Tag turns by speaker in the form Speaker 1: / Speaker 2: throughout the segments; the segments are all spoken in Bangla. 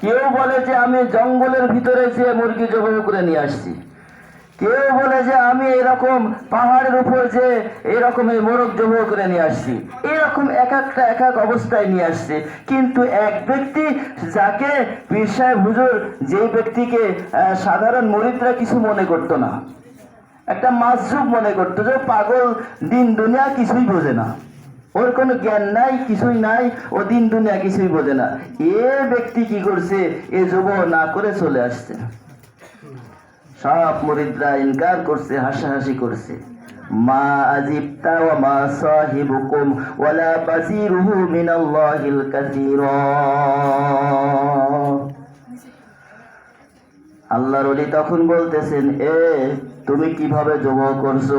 Speaker 1: কেউ বলে যে আমি জঙ্গলের ভিতরে যে মুরগি জবাই করে নিয়ে আসছি। কেউ বলে যে আমি এরকম পাহাড়ের উপর যে এরকম এই মোরগ জবাই করে নিয়ে আসছি। এরকম এক একটা, এক এক অবস্থায় নিয়ে আসছে। কিন্তু এক ব্যক্তি যাকে পীর সাহেব হুজুর, যেই ব্যক্তিকে সাধারণ মরিদরা কিছু মনে করতো না। একটা মাসযুব মনে করতো যে পাগল দিন দুনিয়া কিছুই বোঝে না। ওর কোনো জ্ঞান নাই, কিছুই নাই, ও দিন দুনিয়া কিছুই বোঝে না। এ ব্যক্তি কি করছে? এ যুব না করে চলে আসছে। সব মুরিদরা ইনকার করছে, হাসাহাসি করছে। মা আজিবতা ওয়া মা সাহিবুকুম ওয়ালা বাসিরুহু মিনাল্লাহিল কাসীরা। আল্লাহর ওলি তখন বলতেছেন, এ, তুমি কীভাবে যোগ করছ?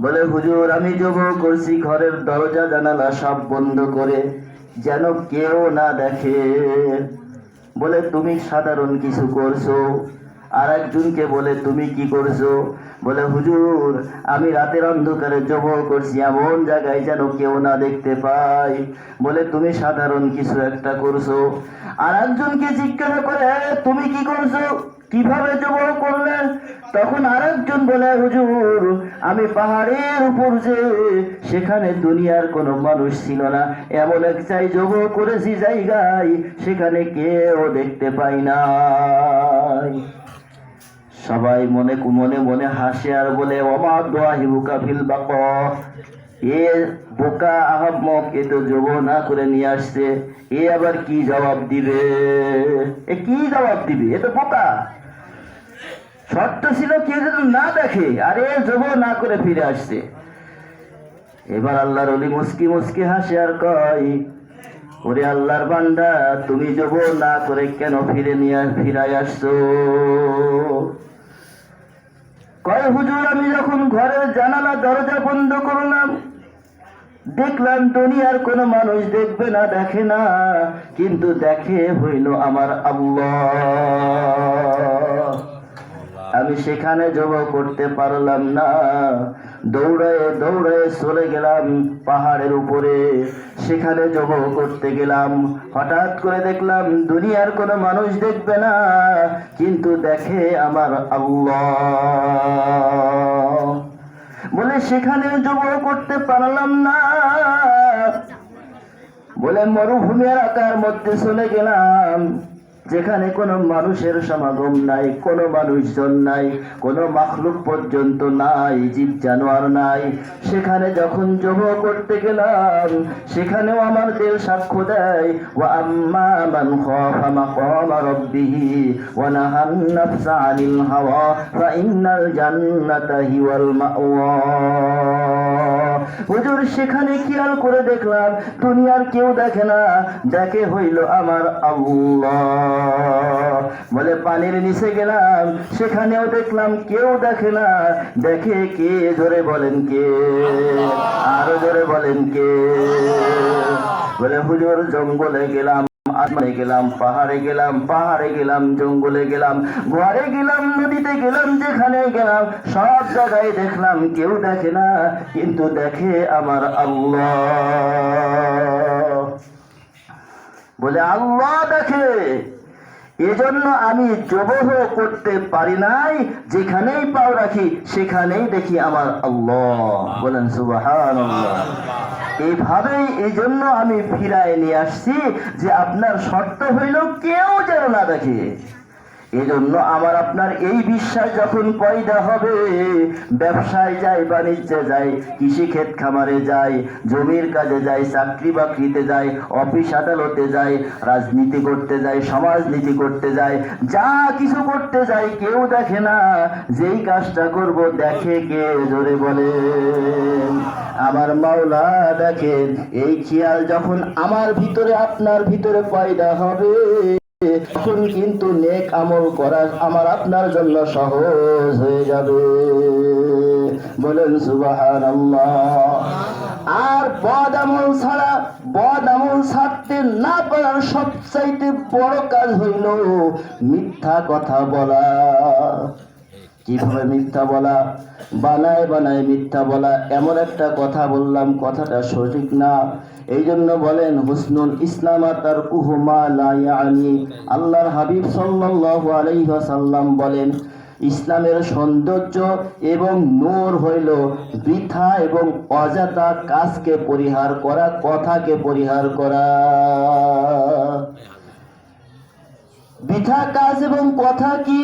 Speaker 1: বলে, হুজুর, আমি যোগ করছি, ঘরের দরজা, জানালা সব বন্ধ করে, যেন কেউ না দেখে। বলে, তুমি সাধারণ কিছু করছ? আর একজনকে বলে, তুমি কি করছ? বলে, হুজুর, আমি রাতের অন্ধকারে জব করছি, এমন জায়গায় যেন কেউ না দেখতে পাই বলে, তুমি সাধারণ কিছু একটা করছ। আর একজনকে জিজ্ঞাসা করে তুমি কি করছ? কীভাবে জব করলে? তখন আরেকজন বলে, হুজুর, আমি পাহাড়ের উপর যে, সেখানে দুনিয়ার কোনো মানুষ ছিল না। এমন এক চাই যোগ করেছি জায়গায়, সেখানে কেউ দেখতে পাই নাই। সবাই মনে মনে মনে হাসে আর বলে অমা দোয়া হিবুকা ফিল বাক। এ বোকা আহম্মক, এ তো যোগ না করে নিয়ে আসছে। এ আবার কি জবাব দিবে? এ কি জবাব দিবে? এ তো বোকা। শর্ত ছিল কেউ যেন না দেখে, আরে যোগ না করে ফিরে আসছে। এবার আল্লাহর অলি মুস্কি মুস্কি হাসে আর কয়, ওরে আল্লাহর বান্দা, তুমি যোগ না করে কেন ফিরে নিয়ে ফিরাই আসছো? কয়, হুজুর, আমি যখন ঘরের জানালা, দরজা বন্ধ করলাম, দেখলাম দুনিয়ার কোনো মানুষ দেখবে না, দেখে না, কিন্তু দেখে হইল আমার আল্লাহ। আমি সেখানে জব করতে পারলাম না। দৌড়ায় দৌড়ায় চলে গেলাম পাহাড়ের উপরে। সেখানে জব করতে গেলাম। হঠাৎ করে দেখলাম দুনিয়ার কোনো মানুষ দেখবে না। কিন্তু দেখে আমার আল্লাহ। বলে, সেখানে জব করতে পারলাম না। বলে মরুভূমি এলাকার মধ্যে চলে গেলাম। যেখানে কোনো মানুষের সমাগম নাই, কোনো মানুষজন নাই, কোনো মাখলুক পর্যন্ত নাই, জীব জানোয়ার নাই। সেখানে যখন জব করতে গেলাম, সেখানেও আমার দিল সাক্ষ্য দেয়, ওয়া আম্মা মান খাফা মাকামা রাব্বিহি ওয়া নাহান নাফসা আনিল হাওয়া, ফা ইন্নাল জান্নাতা হিওয়াল মাওয়া। হুজুর, সেখানে খেয়াল করে দেখলাম? দুনিয়ার কেউ দেখে না, দেখে হইল আমার আল্লাহ। বলে পানির নিচে গেলাম, সেখানেও দেখলাম কেউ দেখে না। দেখে কে? ধরে বলেন কে? আরও ধরে বলেন কে? বলে হুজুর, জঙ্গলে গেলাম আসমানে গেলাম, পাহাড়ে গেলাম পাহাড়ে গেলাম, জঙ্গলে গেলাম, ঘরে গেলাম, নদীতে গেলাম, যেখানে গেলাম, সব জায়গায় দেখলাম কেউ দেখে না, কিন্তু দেখে আমার আল্লাহ। বলে আল্লাহ দেখে। এজন্য আমি জবহ করতে পারি নাই, যেখানেই পাও রাখি, সেখানেই দেখি আমার আল্লাহ। বলেন সুবাহান এইভাবেই এই জন্য আমি ফিরায় নিয়ে আসছি যে আপনার শর্ত হইল কেউ যেন না দেখে। এই জন্য আমার আপনার এই বিশ্বাস যখন পয়দা হবে, ব্যবসায় যায় বাণিজ্যে যায় কৃষি ক্ষেত খামারে যায় জমির কাজে যায় চাকরি বাকরিতে যায় অফিস আদালতে যায় রাজনীতি করতে যায় সমাজনীতি করতে যায় যা কিছু করতে যায় কেউ দেখে না, যেই কাজটা করব দেখে কে জোরে বলে। আমার মাওলা দেখেন, এই খেয়াল যখন আমার ভিতরে, আপনার ভিতরে পয়দা হবে। তখন কিন্তু নেক আমল করা আমার আপনার জন্য সহজ হয়ে যাবে। বলেন সুবাহান আর বদ আমল ছাড়া, বদ আমল ছাড়তে না পারার সবচাইতে বড় কাজ হইল মিথ্যা কথা বলা। কীভাবে মিথ্যা বলা, বানায় বানায় মিথ্যা বলা, এমন একটা কথা বললাম, কথাটা সঠিক না। এই জন্য বলেন, হুসনুল ইসলাম তার কুহুমা লা ইয়ানি। আল্লাহর হাবিব সাল্লাল্লাহু আলাইহি ওয়াসাল্লাম বলেন, ইসলামের সৌন্দর্য এবং নূর হইল বৃথা এবং অজাতা কাজকে পরিহার করা, কথাকে পরিহার করা। বৃথা কাজ এবং কথা কি?